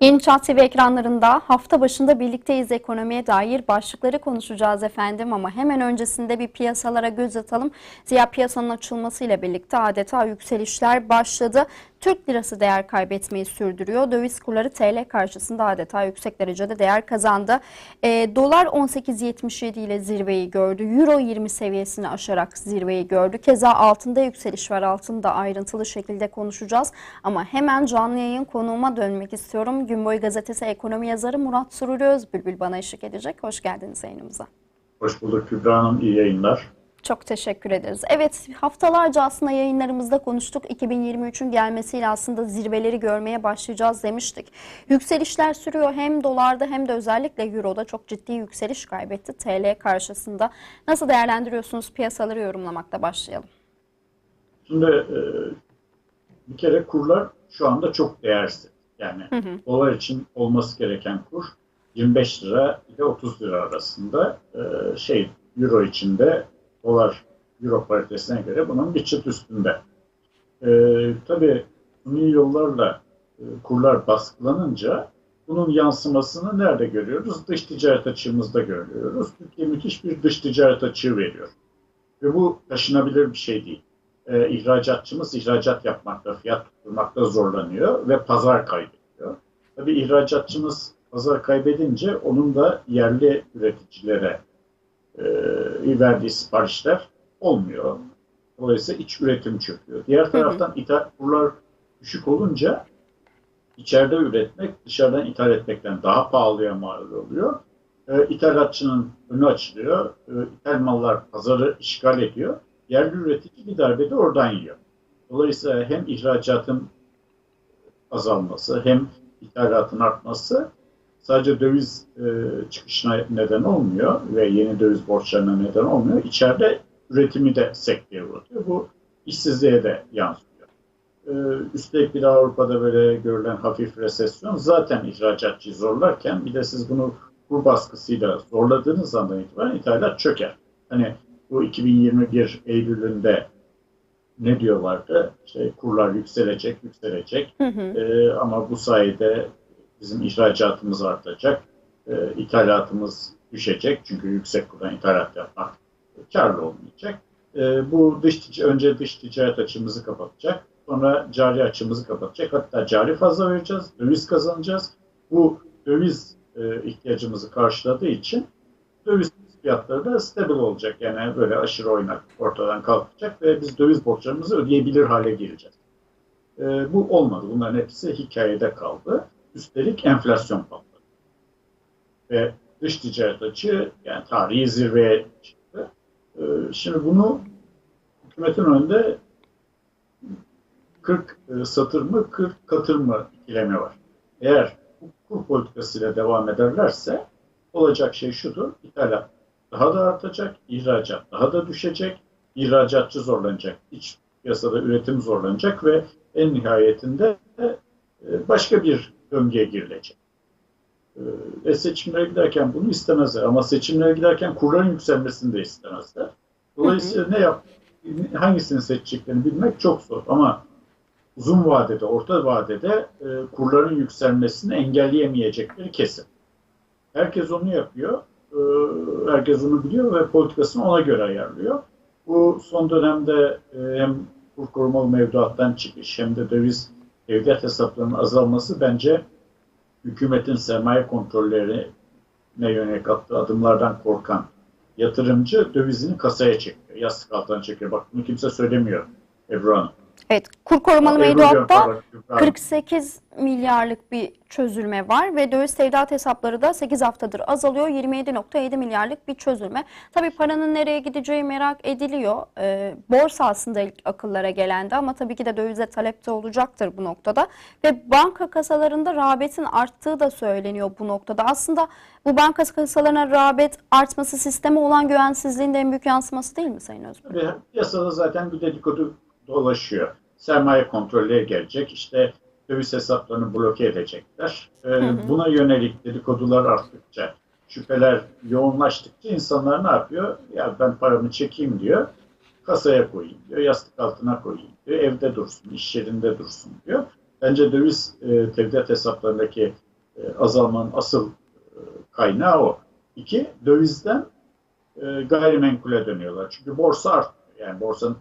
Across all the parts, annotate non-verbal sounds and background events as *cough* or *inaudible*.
Yeni TV ekranlarında hafta başında birlikteyiz ekonomiye dair başlıkları konuşacağız efendim ama hemen öncesinde bir piyasalara göz atalım. Ziya piyasanın açılmasıyla birlikte adeta yükselişler başladı. Türk lirası değer kaybetmeyi sürdürüyor. Döviz kurları TL karşısında adeta yüksek derecede değer kazandı. E, dolar 18.77 ile zirveyi gördü. Euro 20 seviyesini aşarak zirveyi gördü. Keza altında yükseliş var. Altında ayrıntılı şekilde konuşacağız. Ama hemen canlı yayın konuğuma dönmek istiyorum. Günboy Gazetesi ekonomi yazarı Murat Sururi Özbülbül bana eşlik edecek. Hoş geldiniz yayınımıza. Hoş bulduk Kübra Hanım. İyi yayınlar. Çok teşekkür ederiz. Evet haftalarca aslında yayınlarımızda konuştuk. 2023'ün gelmesiyle aslında zirveleri görmeye başlayacağız demiştik. Yükselişler sürüyor hem dolarda hem de özellikle euroda çok ciddi yükseliş kaybetti TL karşısında. Nasıl değerlendiriyorsunuz piyasaları yorumlamakta başlayalım. Şimdi e, bir kere kurlar şu anda çok değersiz. Yani Hı hı. dolar için olması gereken kur 25 lira ile 30 lira arasında e, şey euro içinde dolar euro paritesine göre bunun bir çıt üstünde. E, tabii suni yollarla e, kurlar baskılanınca bunun yansımasını nerede görüyoruz? Dış ticaret açığımızda görüyoruz. Türkiye müthiş bir dış ticaret açığı veriyor. Ve bu taşınabilir bir şey değil. Ee, ihracatçımız ihracat yapmakta, fiyat tutturmakta zorlanıyor ve pazar kaybediyor. Tabii ihracatçımız pazar kaybedince onun da yerli üreticilere e, verdiği siparişler olmuyor. Dolayısıyla iç üretim çöküyor. Diğer taraftan ithal kurlar düşük olunca içeride üretmek dışarıdan ithal etmekten daha pahalıya mal oluyor. E, ithalatçının önü açılıyor. E, ithal mallar pazarı işgal ediyor. Yerli üretici bir darbe de oradan yiyor. Dolayısıyla hem ihracatın azalması hem ithalatın artması sadece döviz e, çıkışına neden olmuyor ve yeni döviz borçlarına neden olmuyor. İçeride üretimi de sekteye uğratıyor. Bu işsizliğe de yansıyor. E, üstelik bir de Avrupa'da böyle görülen hafif resesyon zaten ihracatçıyı zorlarken bir de siz bunu kur baskısıyla zorladığınız andan itibaren ithalat çöker. Hani bu 2021 Eylül'ünde ne diyorlardı? İşte kurlar yükselecek, yükselecek. Hı hı. Ee, ama bu sayede bizim ihracatımız artacak, ee, ithalatımız düşecek. Çünkü yüksek kurdan ithalat yapmak karlı olmayacak. Ee, bu dış önce dış ticaret açımızı kapatacak, sonra cari açımızı kapatacak. Hatta cari fazla vereceğiz, döviz kazanacağız. Bu döviz e, ihtiyacımızı karşıladığı için döviz fiyatları da stabil olacak. Yani böyle aşırı oynak ortadan kalkacak ve biz döviz borçlarımızı ödeyebilir hale geleceğiz. Ee, bu olmadı. Bunların hepsi hikayede kaldı. Üstelik enflasyon patladı. Ve dış ticaret açığı yani tarihi zirveye çıktı. Ee, şimdi bunu hükümetin önünde 40 e, satır mı 40 katır mı ikilemi var. Eğer bu kur politikasıyla devam ederlerse olacak şey şudur. İthalat daha da artacak, ihracat daha da düşecek, ihracatçı zorlanacak, iç piyasada üretim zorlanacak ve en nihayetinde e, başka bir döngüye girilecek. E, Ve seçimlere giderken bunu istemezler ama seçimlere giderken kurların yükselmesini de istemezler. Dolayısıyla ne yap, hangisini seçeceklerini bilmek çok zor ama uzun vadede, orta vadede e, kurların yükselmesini engelleyemeyecekleri kesin. Herkes onu yapıyor. E, herkes onu biliyor ve politikasını ona göre ayarlıyor. Bu son dönemde e, hem kur korumalı mevduattan çıkış hem de döviz devlet hesaplarının azalması bence hükümetin sermaye kontrollerine yönelik attığı adımlardan korkan yatırımcı dövizini kasaya çekiyor. Yastık altına çekiyor. Bak bunu kimse söylemiyor Ebru Hanım. Evet kur korumalı mevduatta diyorum, pardon, Kübra Hanım. 48 milyarlık bir çözülme var ve döviz tevdiat hesapları da 8 haftadır azalıyor. 27.7 milyarlık bir çözülme. Tabii paranın nereye gideceği merak ediliyor. Ee, borsa aslında ilk akıllara gelendi ama tabii ki de dövize talep de olacaktır bu noktada. Ve banka kasalarında rağbetin arttığı da söyleniyor bu noktada. Aslında bu banka kasalarına rağbet artması sisteme olan güvensizliğin de en büyük yansıması değil mi Sayın Özgür? Piyasada zaten bir dedikodu dolaşıyor. Sermaye kontrolleri gelecek. İşte döviz hesaplarını bloke edecekler. Hı. Buna yönelik dedikodular arttıkça, şüpheler yoğunlaştıkça insanlar ne yapıyor? Ya ben paramı çekeyim diyor. Kasaya koyayım diyor. Yastık altına koyayım diyor. Evde dursun, iş yerinde dursun diyor. Bence döviz e, tevdiat hesaplarındaki E, azalmanın asıl e, kaynağı o. İki, dövizden e, gayrimenkule dönüyorlar. Çünkü borsa arttı. Yani borsanın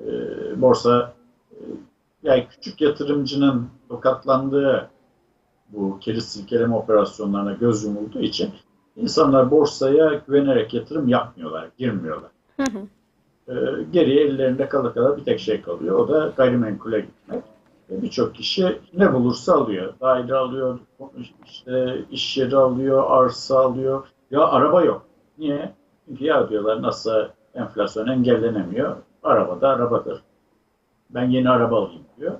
e, borsa e, yani küçük yatırımcının tokatlandığı bu keriz silkeleme operasyonlarına göz yumulduğu için insanlar borsaya güvenerek yatırım yapmıyorlar, girmiyorlar. Hı hı. E, geriye ellerinde kala kala bir tek şey kalıyor. O da gayrimenkule gitmek. E, Birçok kişi ne bulursa alıyor. Daire alıyor, işte iş yeri alıyor, arsa alıyor. Ya araba yok. Niye? Çünkü ya diyorlar nasıl enflasyon engellenemiyor. Araba da arabadır. Ben yeni araba alayım diyor.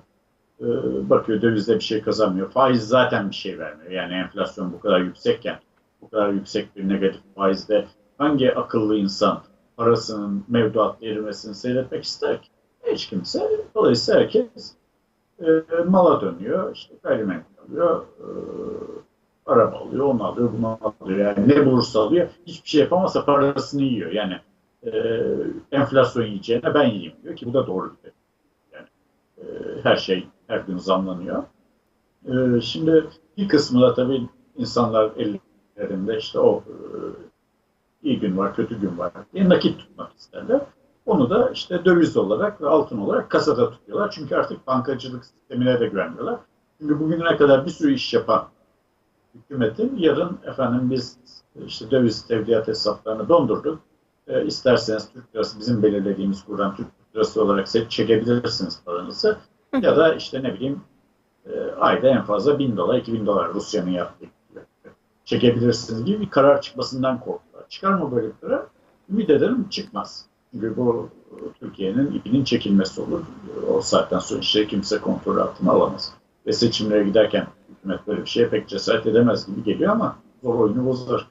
E, bakıyor dövizde bir şey kazanmıyor. Faiz zaten bir şey vermiyor. Yani enflasyon bu kadar yüksekken bu kadar yüksek bir negatif faizde hangi akıllı insan parasının mevduat erimesini seyretmek ister ki? Hiç kimse. Dolayısıyla herkes e, mala dönüyor. İşte gayrimenkul alıyor. E, araba alıyor, onu alıyor, bunu alıyor. Yani ne bulursa alıyor. Hiçbir şey yapamazsa parasını yiyor. Yani e, enflasyon yiyeceğine ben yiyeyim diyor ki bu da doğru bir Yani her şey her gün zamlanıyor. E, şimdi bir kısmı da tabii insanlar ellerinde işte o e, iyi gün var, kötü gün var diye nakit tutmak isterler. Onu da işte döviz olarak ve altın olarak kasada tutuyorlar. Çünkü artık bankacılık sistemine de güvenmiyorlar. Çünkü bugüne kadar bir sürü iş yapan hükümetin yarın efendim biz işte döviz tevdiat hesaplarını dondurduk. E, isterseniz Türk lirası bizim belirlediğimiz kurdan Türk lirası olarak se- çekebilirsiniz paranızı. Ya da işte ne bileyim e, ayda en fazla 1000 dolar, 2000 dolar Rusya'nın yaptığı gibi çekebilirsiniz gibi bir karar çıkmasından korktular. Çıkar mı böyle bir karar? Ümit ederim çıkmaz. Çünkü bu e, Türkiye'nin ipinin çekilmesi olur. O saatten sonra işte kimse kontrol altına alamaz. Ve seçimlere giderken hükümet böyle bir şeye pek cesaret edemez gibi geliyor ama zor oyunu bozar.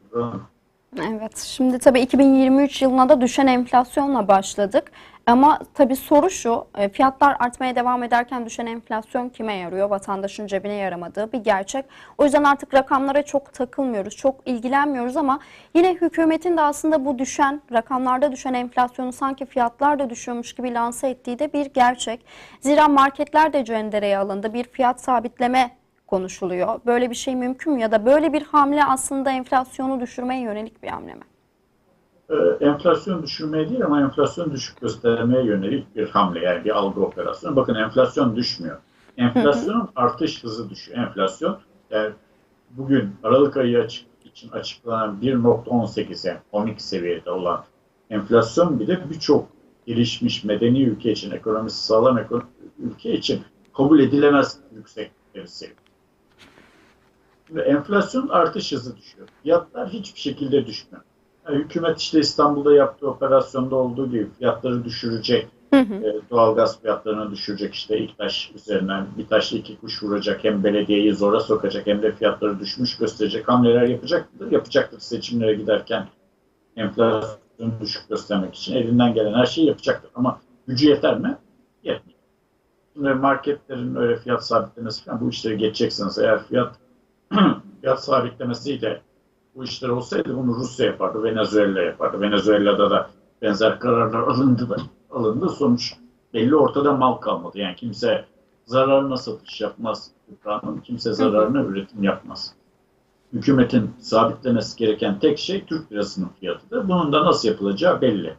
Evet, şimdi tabii 2023 yılına da düşen enflasyonla başladık. Ama tabii soru şu, e, fiyatlar artmaya devam ederken düşen enflasyon kime yarıyor? Vatandaşın cebine yaramadığı bir gerçek. O yüzden artık rakamlara çok takılmıyoruz, çok ilgilenmiyoruz ama yine hükümetin de aslında bu düşen, rakamlarda düşen enflasyonu sanki fiyatlar da düşüyormuş gibi lanse ettiği de bir gerçek. Zira marketler de cendereye alındı, bir fiyat sabitleme konuşuluyor. Böyle bir şey mümkün mü ya da böyle bir hamle aslında enflasyonu düşürmeye yönelik bir hamle mi? Ee, enflasyon düşürmeye değil ama enflasyon düşük göstermeye yönelik bir hamle yani bir algı operasyonu. Bakın enflasyon düşmüyor. Enflasyonun artış hızı düşüyor. Enflasyon yani bugün Aralık ayı açık, için açıklanan 1.18 yani komik seviyede olan enflasyon bile birçok gelişmiş medeni ülke için, ekonomisi sağlam ülke için kabul edilemez yüksek bir seviye. Ve enflasyon artış hızı düşüyor. Fiyatlar hiçbir şekilde düşmüyor. Yani hükümet işte İstanbul'da yaptığı operasyonda olduğu gibi fiyatları düşürecek. Hı hı. E, doğalgaz fiyatlarını düşürecek işte ilk taş üzerinden bir taşla iki kuş vuracak hem belediyeyi zora sokacak hem de fiyatları düşmüş gösterecek hamleler yapacaktır. Yapacaktır seçimlere giderken enflasyonu düşük göstermek için elinden gelen her şeyi yapacaktır. Ama gücü yeter mi? Yetmiyor. Şimdi marketlerin öyle fiyat sabitlemesi falan bu işleri geçeceksiniz. Eğer fiyat *clears throat* fiyat sabitlemesiyle bu işler olsaydı bunu Rusya yapardı, Venezuela yapardı. Venezuela'da da benzer kararlar alındı da alındı. Sonuç belli ortada mal kalmadı. Yani kimse zararına satış yapmaz. Gıdanın kimse zararına üretim yapmaz. Hükümetin sabitlemesi gereken tek şey Türk lirasının fiyatıdır. Bunun da nasıl yapılacağı belli.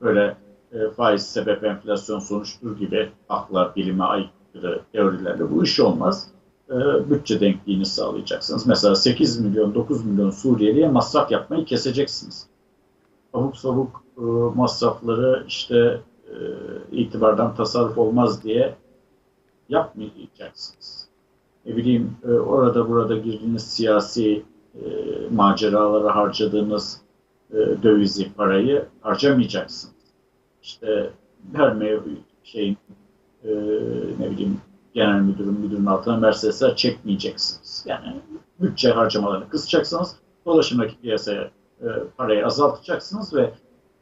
Böyle e, faiz sebep enflasyon sonuçtur gibi akla, bilime aykırı teorilerle bu iş olmaz. E, bütçe denkliğini sağlayacaksınız. Mesela 8 milyon, 9 milyon Suriyeliye masraf yapmayı keseceksiniz. Abuk sabuk e, masrafları işte e, itibardan tasarruf olmaz diye yapmayacaksınız. Ne bileyim e, orada burada girdiğiniz siyasi e, maceralara harcadığınız e, dövizi, parayı harcamayacaksınız. İşte her mev şeyin e, ne bileyim genel müdürün müdürün altına Mercedes'ler çekmeyeceksiniz. Yani bütçe harcamalarını kısacaksınız. Dolaşımdaki piyasaya e, parayı azaltacaksınız ve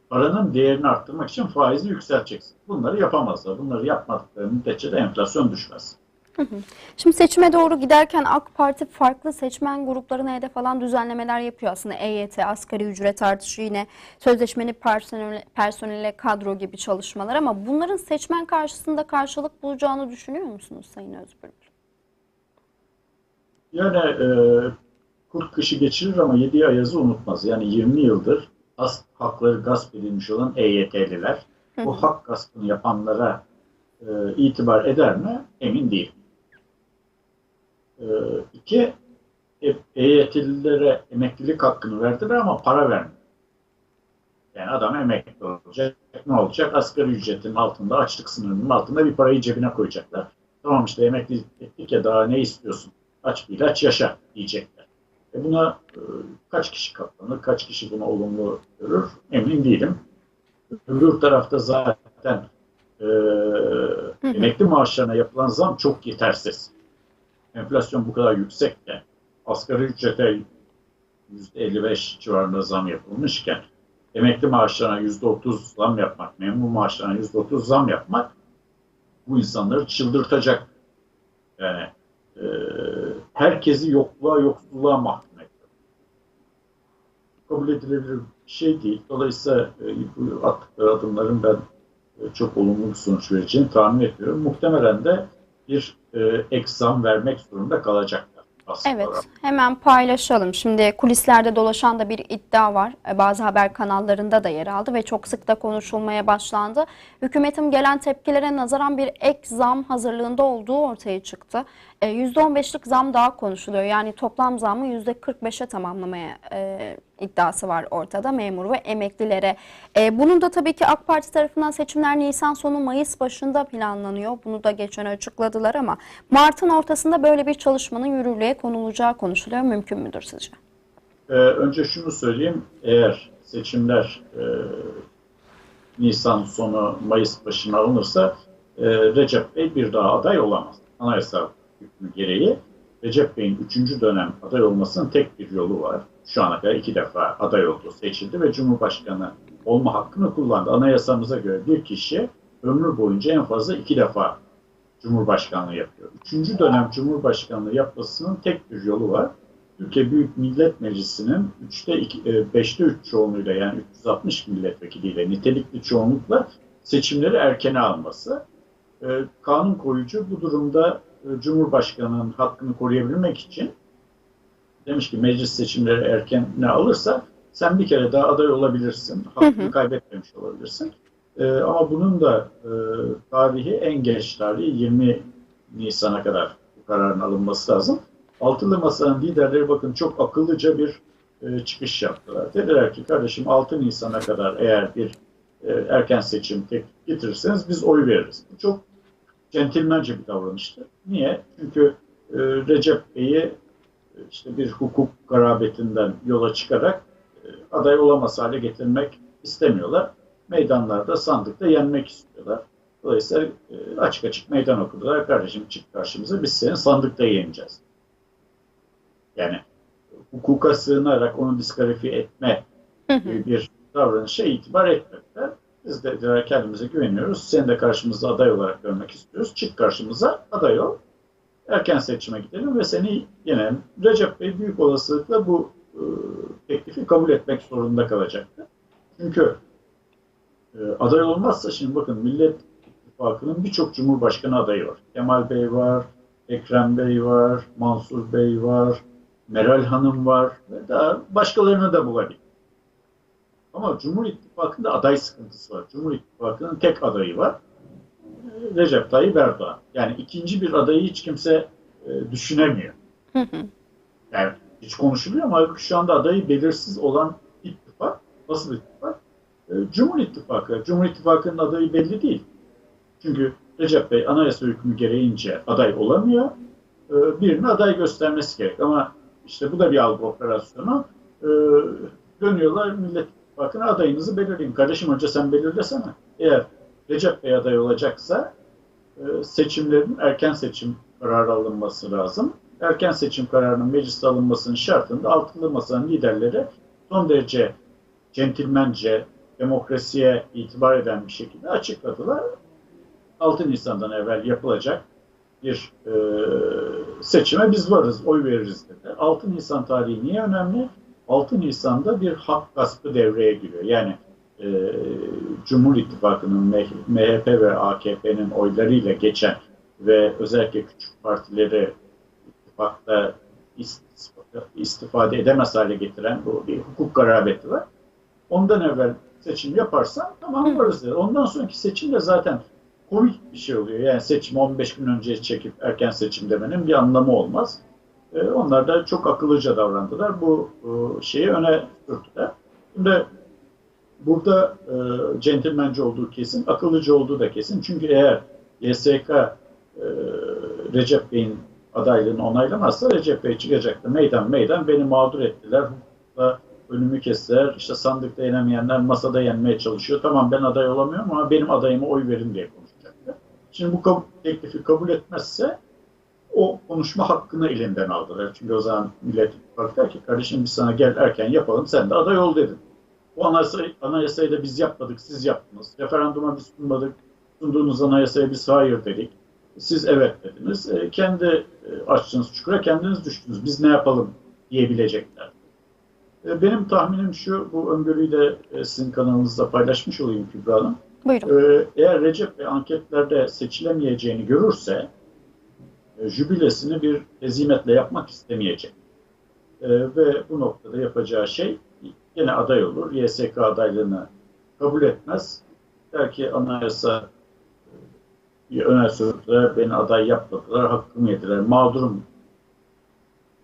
paranın değerini arttırmak için faizi yükselteceksiniz. Bunları yapamazlar. Bunları yapmadıkları müddetçe de enflasyon düşmez. Şimdi seçime doğru giderken AK Parti farklı seçmen gruplarına hedef alan düzenlemeler yapıyor aslında. EYT, asgari ücret artışı yine sözleşmeli personel, personele kadro gibi çalışmalar ama bunların seçmen karşısında karşılık bulacağını düşünüyor musunuz Sayın Özbürk? Yani e, kurt kışı geçirir ama yediği ayazı unutmaz. Yani 20 yıldır as, hakları gasp edilmiş olan EYT'liler bu hak gaspını yapanlara e, itibar eder mi? Emin değilim. E, iki, EYT'lilere emeklilik hakkını verdiler ama para vermedi. Yani adam emekli olacak. Ne olacak? Asgari ücretin altında, açlık sınırının altında bir parayı cebine koyacaklar. Tamam işte emekli ettik ya daha ne istiyorsun? Aç bir ilaç yaşa diyecekler. E buna e, kaç kişi katlanır, kaç kişi buna olumlu görür emin değilim. Öbür tarafta zaten e, emekli maaşlarına yapılan zam çok yetersiz. Enflasyon bu kadar yüksekken asgari ücrete %55 civarında zam yapılmışken emekli maaşlarına %30 zam yapmak, memur maaşlarına %30 zam yapmak bu insanları çıldırtacak. Yani e, herkesi yokluğa, yoksulluğa mahkum ediyor. Kabul edilebilir bir şey değil. Dolayısıyla e, bu attıkları adımların ben e, çok olumlu bir sonuç vereceğini tahmin ediyorum. Muhtemelen de bir e, ek zam vermek zorunda kalacaklar. aslında. Evet, hemen paylaşalım. Şimdi kulislerde dolaşan da bir iddia var. E, Bazı haber kanallarında da yer aldı ve çok sık da konuşulmaya başlandı. Hükümetin gelen tepkilere nazaran bir ek zam hazırlığında olduğu ortaya çıktı. E, %15'lik zam daha konuşuluyor. Yani toplam zamı %45'e tamamlamaya e, iddiası var ortada memur ve emeklilere. E, bunun da tabii ki AK Parti tarafından seçimler Nisan sonu Mayıs başında planlanıyor. Bunu da geçen açıkladılar ama Mart'ın ortasında böyle bir çalışmanın yürürlüğe konulacağı konuşuluyor. Mümkün müdür sizce? Ee, önce şunu söyleyeyim. Eğer seçimler e, Nisan sonu Mayıs başına alınırsa e, Recep Bey bir daha aday olamaz. Anayasa hükmü gereği Recep Bey'in üçüncü dönem aday olmasının tek bir yolu var. Şu ana kadar iki defa aday oldu, seçildi ve Cumhurbaşkanı olma hakkını kullandı. Anayasamıza göre bir kişi ömrü boyunca en fazla iki defa Cumhurbaşkanlığı yapıyor. Üçüncü dönem Cumhurbaşkanlığı yapmasının tek bir yolu var. Türkiye Büyük Millet Meclisi'nin 3'te 2, 5'te 3 çoğunluğuyla yani 360 milletvekiliyle nitelikli çoğunlukla seçimleri erkene alması. E, Kanun koyucu bu durumda Cumhurbaşkanı'nın hakkını koruyabilmek için demiş ki meclis seçimleri erkene alırsa sen bir kere daha aday olabilirsin, hakkını kaybetmemiş olabilirsin. E, ama bunun da e, tarihi en geç tarihi 20 Nisan'a kadar bu kararın alınması lazım. Altılı Masa'nın liderleri bakın çok akıllıca bir e, çıkış yaptılar. Dediler ki kardeşim 6 Nisan'a kadar eğer bir e, erken seçim teklif getirirseniz biz oy veririz. Bu çok centilmence bir davranıştı. Niye? Çünkü e, Recep Bey'i e, işte bir hukuk garabetinden yola çıkarak e, aday olamaz hale getirmek istemiyorlar. Meydanlarda, sandıkta yenmek istiyorlar. Dolayısıyla e, açık açık meydan okudular. Kardeşim çık karşımıza biz seni sandıkta yeneceğiz. Yani hukuka sığınarak onu diskalifiye etme gibi bir davranışa itibar etmediler. Biz de dediler, kendimize güveniyoruz. Seni de karşımızda aday olarak görmek istiyoruz. Çık karşımıza aday ol. Erken seçime gidelim ve seni yenelim. Recep Bey büyük olasılıkla bu e, teklifi kabul etmek zorunda kalacaktı. Çünkü e, aday olmazsa şimdi bakın Millet İttifakı'nın birçok Cumhurbaşkanı adayı var. Kemal Bey var, Ekrem Bey var, Mansur Bey var, Meral Hanım var ve daha başkalarını da bulabilir. Ama Cumhur İttifakı'nda aday sıkıntısı var. Cumhur İttifakı'nın tek adayı var. Recep Tayyip Erdoğan. Yani ikinci bir adayı hiç kimse e, düşünemiyor. Yani hiç konuşuluyor ama şu anda adayı belirsiz olan ittifak, nasıl ittifak? E, Cumhur İttifakı. Cumhur İttifakı'nın adayı belli değil. Çünkü Recep Bey anayasa hükmü gereğince aday olamıyor. E, birini aday göstermesi gerek. Ama işte bu da bir algı operasyonu. E, dönüyorlar Millet İttifakı'na adayınızı belirleyin. Kardeşim önce sen belirlesene. Eğer Recep Bey aday olacaksa e, seçimlerin erken seçim kararı alınması lazım. Erken seçim kararının mecliste alınmasının şartında altılı masanın liderleri son derece centilmence, demokrasiye itibar eden bir şekilde açıkladılar. 6 Nisan'dan evvel yapılacak bir e, seçime biz varız, oy veririz dediler. 6 Nisan tarihi niye önemli? 6 Nisan'da bir hak gaspı devreye giriyor. Yani e, Cumhur İttifakı'nın MHP ve AKP'nin oylarıyla geçen ve özellikle küçük partileri ittifakta istifade, edemez hale getiren bu bir hukuk garabeti var. Ondan evvel seçim yaparsan tamam varız der. Ondan sonraki seçim de zaten komik bir şey oluyor. Yani seçimi 15 gün önce çekip erken seçim demenin bir anlamı olmaz. Ee, onlar da çok akıllıca davrandılar. Bu e, şeyi öne sürdüler. Şimdi burada e, centilmence olduğu kesin, akıllıca olduğu da kesin. Çünkü eğer YSK e, Recep Bey'in adaylığını onaylamazsa Recep Bey çıkacaktı. Meydan meydan beni mağdur ettiler. Hukukla önümü kestiler. İşte sandıkta yenemeyenler masada yenmeye çalışıyor. Tamam ben aday olamıyorum ama benim adayıma oy verin diye konuşacaktı. Şimdi bu teklifi kabul etmezse o konuşma hakkını elinden aldılar. Çünkü o zaman Millet der ki kardeşim biz sana gel erken yapalım sen de aday ol dedin. Bu anayasayı, anayasayı da biz yapmadık, siz yaptınız. Referanduma biz sunmadık, sunduğunuz anayasaya biz hayır dedik. Siz evet dediniz. E, kendi e, açtığınız çukura kendiniz düştünüz. Biz ne yapalım diyebilecekler. E, benim tahminim şu, bu öngörüyü de e, sizin kanalınızda paylaşmış olayım Kübra Hanım. Buyurun. E, eğer Recep Bey anketlerde seçilemeyeceğini görürse jübilesini bir hezimetle yapmak istemeyecek. E, ve bu noktada yapacağı şey yine aday olur. YSK adaylığını kabul etmez. Der ki anayasa e, öne sürdüler, beni aday yapmadılar, hakkımı yediler, mağdurum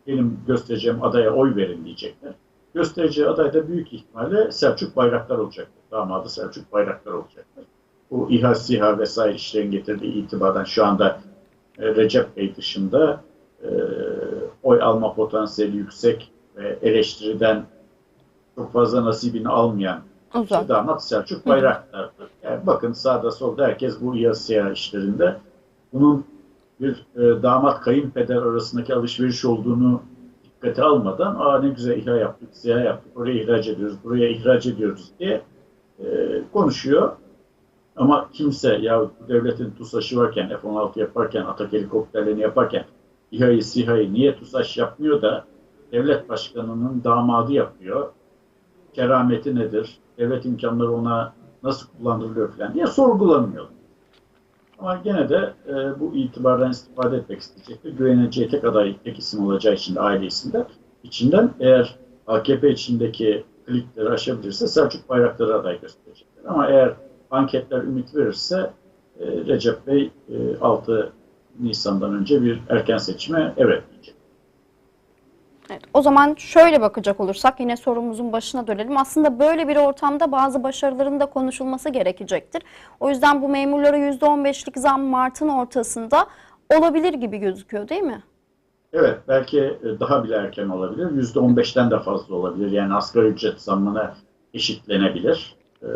benim göstereceğim adaya oy verin diyecekler. Göstereceği aday da büyük ihtimalle Selçuk Bayraktar olacaktır. Damadı Selçuk Bayraktar olacaktır. Bu İHA, SİHA vesaire işlerin getirdiği itibardan şu anda e, Recep Bey dışında e, oy alma potansiyeli yüksek ve eleştiriden çok fazla nasibini almayan Uzak. damat Selçuk Bayraktar'dır. Yani bakın sağda solda herkes bu SİHA işlerinde bunun bir e, damat kayınpeder arasındaki alışveriş olduğunu dikkate almadan aa ne güzel İHA yaptık, SİHA yaptık, oraya ihraç ediyoruz, buraya ihraç ediyoruz diye e, konuşuyor. Ama kimse ya devletin TUSAŞ'ı varken, F-16 yaparken, Atak helikopterlerini yaparken İHA'yı, SİHA'yı niye TUSAŞ yapmıyor da devlet başkanının damadı yapıyor? Kerameti nedir? Devlet imkanları ona nasıl kullandırılıyor falan diye sorgulanmıyor. Ama gene de e, bu itibardan istifade etmek isteyecektir. Güveneceği tek aday, tek isim olacağı için de ailesinde. içinden eğer AKP içindeki klikleri aşabilirse Selçuk Bayraktar'ı aday gösterecekler. Ama eğer anketler ümit verirse e, Recep Bey e, 6 Nisan'dan önce bir erken seçime evet diyecek. Evet, o zaman şöyle bakacak olursak yine sorumuzun başına dönelim. Aslında böyle bir ortamda bazı başarıların da konuşulması gerekecektir. O yüzden bu memurlara %15'lik zam Mart'ın ortasında olabilir gibi gözüküyor değil mi? Evet, belki e, daha bile erken olabilir. %15'ten de fazla olabilir. Yani asgari ücret zammına eşitlenebilir. Ee,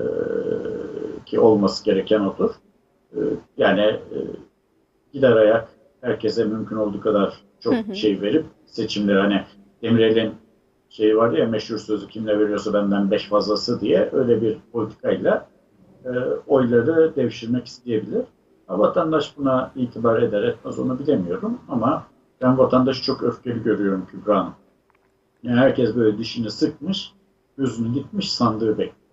ki olması gereken odur. Ee, yani e, gider ayak herkese mümkün olduğu kadar çok şey verip seçimleri hani Demirel'in şey var ya meşhur sözü kimle veriyorsa benden beş fazlası diye öyle bir politikayla e, oyları devşirmek isteyebilir. Ha, vatandaş buna itibar eder etmez onu bilemiyorum ama ben vatandaşı çok öfkeli görüyorum Kübra Hanım. Yani herkes böyle dişini sıkmış, gözünü gitmiş sandığı bekliyor.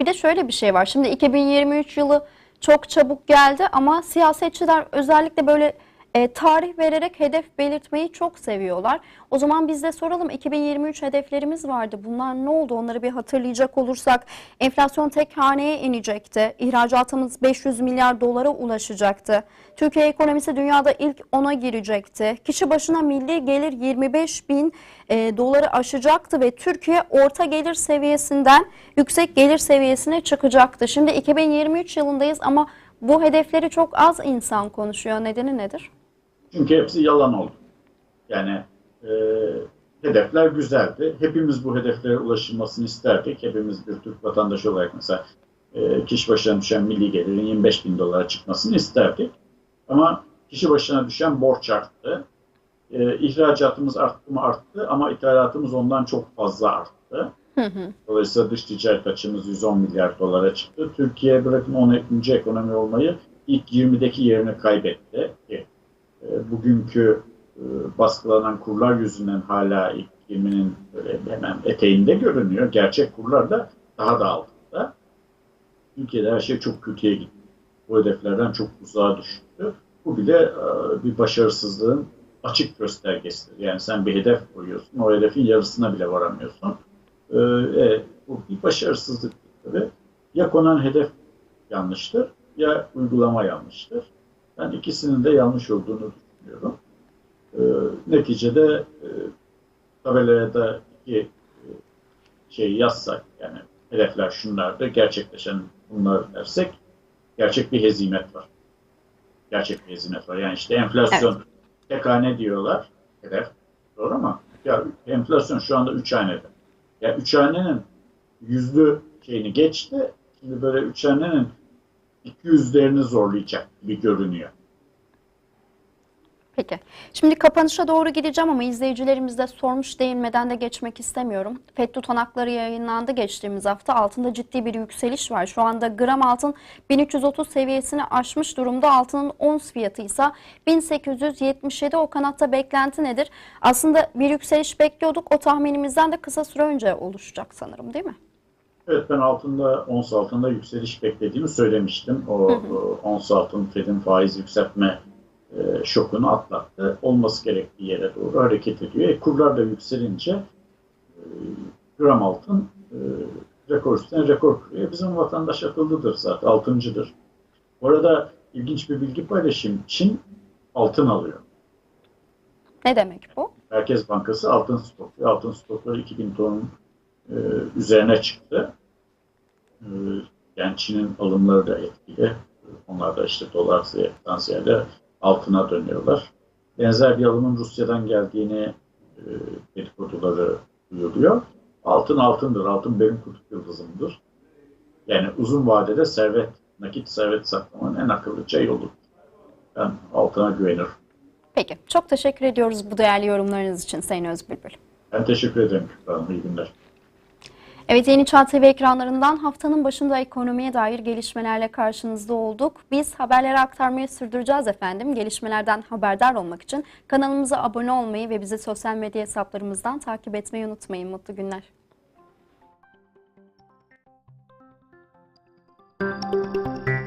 Bir de şöyle bir şey var. Şimdi 2023 yılı çok çabuk geldi ama siyasetçiler özellikle böyle e, tarih vererek hedef belirtmeyi çok seviyorlar. O zaman biz de soralım 2023 hedeflerimiz vardı. Bunlar ne oldu? Onları bir hatırlayacak olursak enflasyon tek haneye inecekti. İhracatımız 500 milyar dolara ulaşacaktı. Türkiye ekonomisi dünyada ilk 10'a girecekti. Kişi başına milli gelir 25 bin e, doları aşacaktı ve Türkiye orta gelir seviyesinden yüksek gelir seviyesine çıkacaktı. Şimdi 2023 yılındayız ama bu hedefleri çok az insan konuşuyor. Nedeni nedir? Çünkü hepsi yalan oldu. Yani e, hedefler güzeldi. Hepimiz bu hedeflere ulaşılmasını isterdik. Hepimiz bir Türk vatandaşı olarak mesela e, kişi başına düşen milli gelirin 25 bin dolara çıkmasını isterdik. Ama kişi başına düşen borç arttı. E, ihracatımız arttı mı arttı ama ithalatımız ondan çok fazla arttı. Dolayısıyla dış ticaret açımız 110 milyar dolara çıktı. Türkiye bırakın 12. ekonomi olmayı ilk 20'deki yerini kaybetti. E, bugünkü e, baskılanan kurlar yüzünden hala ilk 20'nin böyle hemen eteğinde görünüyor. Gerçek kurlar da daha da altında. Türkiye'de her şey çok kötüye gitti. Bu hedeflerden çok uzağa düştü. Bu bile e, bir başarısızlığın açık göstergesidir. Yani sen bir hedef koyuyorsun, o hedefin yarısına bile varamıyorsun. Ee, e, bu bir başarısızlık tabii. Ya konan hedef yanlıştır ya uygulama yanlıştır. Ben ikisinin de yanlış olduğunu düşünüyorum. Ee, neticede e, tabelaya da iki e, şey yazsak yani hedefler şunlardı, gerçekleşen bunlar dersek gerçek bir hezimet var. Gerçek bir hezimet var. Yani işte enflasyon tek hane diyorlar hedef. Doğru mu? Ya enflasyon şu anda üç hanede. Ya üç hanenin yüzlü şeyini geçti. Şimdi böyle üç hanenin 200'lerini zorlayacak gibi görünüyor. Peki. Şimdi kapanışa doğru gideceğim ama izleyicilerimiz de sormuş değinmeden de geçmek istemiyorum. FED tutanakları yayınlandı geçtiğimiz hafta. Altında ciddi bir yükseliş var. Şu anda gram altın 1330 seviyesini aşmış durumda. Altının ons fiyatı ise 1877. O kanatta beklenti nedir? Aslında bir yükseliş bekliyorduk. O tahminimizden de kısa süre önce oluşacak sanırım değil mi? Evet ben altında ons altında yükseliş beklediğimi söylemiştim. O, o ons altın Fed'in faiz yükseltme e, şokunu atlattı. Olması gerektiği yere doğru hareket ediyor. E, kurlar da yükselince e, gram altın e, rekor üstüne rekor kırıyor. Bizim vatandaş akıllıdır zaten, altıncıdır. Bu arada ilginç bir bilgi paylaşayım. Çin altın alıyor. Ne demek bu? Merkez Bankası altın stokluyor. Altın stokları 2000 ton e, üzerine çıktı. E, yani Çin'in alımları da etkili. Onlar da işte dolar ziyade altına dönüyorlar. Benzer bir alımın Rusya'dan geldiğini e, dedikoduları duyuluyor. Altın altındır. Altın benim kutup yıldızımdır. Yani uzun vadede servet, nakit servet saklamanın en akıllıca yolu. Ben altına güvenirim. Peki. Çok teşekkür ediyoruz bu değerli yorumlarınız için Sayın Özbülbül. Ben teşekkür ederim Kübra Hanım. İyi günler. Evet Yeni Çağ TV ekranlarından haftanın başında ekonomiye dair gelişmelerle karşınızda olduk. Biz haberleri aktarmaya sürdüreceğiz efendim. Gelişmelerden haberdar olmak için kanalımıza abone olmayı ve bizi sosyal medya hesaplarımızdan takip etmeyi unutmayın. Mutlu günler. Müzik